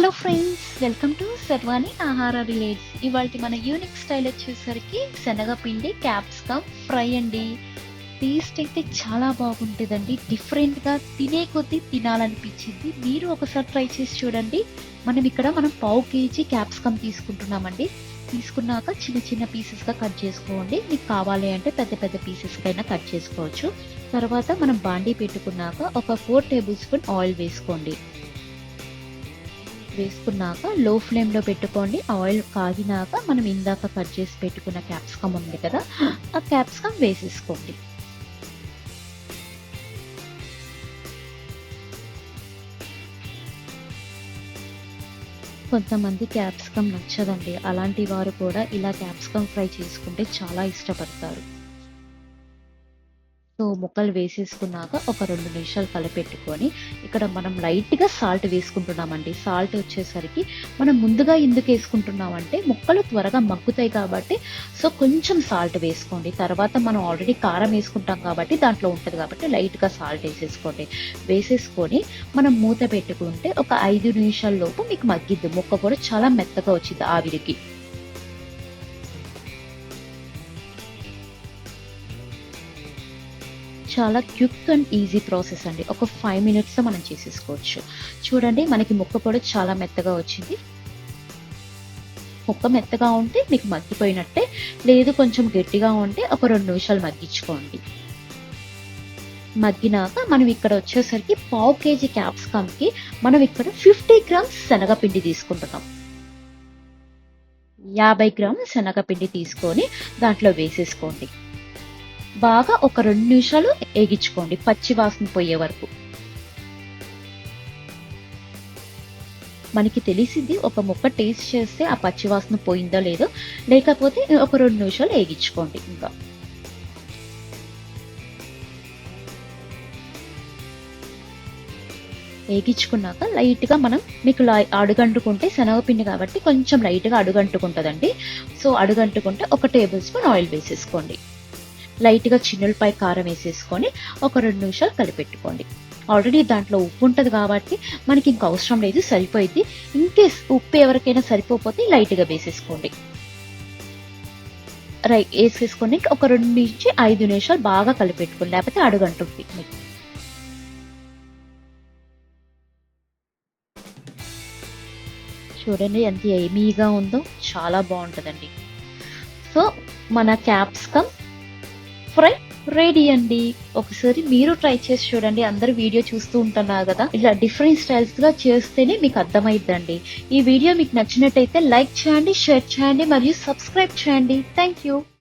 Hello friends welcome to సర్వాణి ఆహార relates ఇవాళ మన యూనిక్ స్టైల్ వచ్చేసరికి శనగపిండి క్యాప్సికమ్ ఫ్రై అండి. టేస్ట్ అయితే చాలా బాగుంటుందండి. డిఫరెంట్గా తినే కొద్దీ తినాలనిపించింది. మీరు ఒకసారి ట్రై చేసి చూడండి. మనం ఇక్కడ మనం పావు కేజీ క్యాప్సికమ్ తీసుకుంటున్నామండి. తీసుకున్నాక చిన్న చిన్న పీసెస్గా కట్ చేసుకోండి. మీకు కావాలి అంటే పెద్ద పెద్ద పీసెస్కైనా కట్ చేసుకోవచ్చు. తర్వాత మనం బాండీ పెట్టుకున్నాక ఒక ఫోర్ టేబుల్ స్పూన్ ఆయిల్ వేసుకోండి. వేసుకున్నాక లో ఫ్లేమ్లో పెట్టుకోండి. ఆయిల్ కాగినాక మనం ఇందాక కట్ చేసి పెట్టుకున్న క్యాప్సికమ్ ఉంది కదా ఆ క్యాప్సికమ్ వేసేసుకోండి. కొంతమంది క్యాప్సికమ్ నచ్చదండి. అలాంటి వారు కూడా ఇలా క్యాప్సికమ్ ఫ్రై చేసుకుంటే చాలా ఇష్టపడతారు. ముక్కలు వేసేసుకున్నాక ఒక రెండు నిమిషాలు కలపెట్టుకొని ఇక్కడ మనం లైట్గా సాల్ట్ వేసుకుంటున్నామండి. సాల్ట్ వచ్చేసరికి మనం ముందుగా ఎందుకు వేసుకుంటున్నామంటే ముక్కలు త్వరగా మగ్గుతాయి కాబట్టి సో కొంచెం సాల్ట్ వేసుకోండి. తర్వాత మనం ఆల్రెడీ కారం వేసుకుంటాం కాబట్టి దాంట్లో ఉంటుంది కాబట్టి లైట్గా సాల్ట్ వేసేసుకోండి. వేసేసుకొని మనం మూత పెట్టుకుంటే ఒక ఐదు నిమిషాల లోపు మీకు మగ్గిద్ది. ముక్క కూడా చాలా మెత్తగా వచ్చింది ఆవిరికి. చాలా క్విక్ అండ్ ఈజీ ప్రాసెస్ అండి. ఒక ఫైవ్ మినిట్స్లో మనం చేసేసుకోవచ్చు. చూడండి మనకి ముక్క కూడా చాలా మెత్తగా వచ్చింది. ముక్క మెత్తగా ఉంటే మీకు మగ్గిపోయినట్టే లేదు కొంచెం గట్టిగా ఉంటే ఒక రెండు నిమిషాలు మగ్గించుకోండి. మగ్గినాక మనం ఇక్కడ వచ్చేసరికి పావు కేజీ క్యాప్సికమ్కి మనం ఇక్కడ ఫిఫ్టీ గ్రామ్స్ శనగపిండి తీసుకుంటున్నాం. యాభై గ్రాముల శనగపిండి తీసుకొని దాంట్లో వేసేసుకోండి. బాగా ఒక రెండు నిమిషాలు వేగించుకోండి పచ్చి వాసన పోయే వరకు. మనకి తెలిసింది ఒక ముక్క టేస్ట్ చేస్తే ఆ పచ్చి వాసన పోయిందో లేదో. లేకపోతే ఒక రెండు నిమిషాలు వేగించుకోండి ఇంకా. వేగించుకున్నాక లైట్గా మనం మీకు అడుగంటుకుంటే శనగపిండి కాబట్టి కొంచెం లైట్గా అడుగంటుకుంటుందండి. సో అడుగంటుకుంటే ఒక టేబుల్ స్పూన్ ఆయిల్ వేసేసుకోండి. లైట్గా చిన్నులపై కారం వేసేసుకొని ఒక రెండు నిమిషాలు కలిపెట్టుకోండి. ఆల్రెడీ దాంట్లో ఉప్పు ఉంటుంది కాబట్టి మనకి ఇంక అవసరం లేదు సరిపోయింది ఇంకేస్ ఉప్పు ఎవరికైనా సరిపోతే లైట్గా వేసేసుకోండి. రై వేసేసుకొని ఒక రెండు నుంచి ఐదు నిమిషాలు బాగా కలిపెట్టుకోండి. లేకపోతే అడుగంటుంది మీకు. చూడండి ఎంత ఏమీగా ఉందో. చాలా బాగుంటుందండి. సో మన క్యాప్సికమ్ ఫ్రై రెడీ అండి. ఒకసారి మీరు ట్రై చేసి చూడండి. అందరు వీడియో చూస్తూ ఉంటున్నారు కదా. ఇలా డిఫరెంట్ స్టైల్స్గా చేస్తేనే మీకు అర్థమైద్దండి. ఈ వీడియో మీకు నచ్చినట్టయితే లైక్ చేయండి షేర్ చేయండి మరియు సబ్స్క్రైబ్ చేయండి. Thank you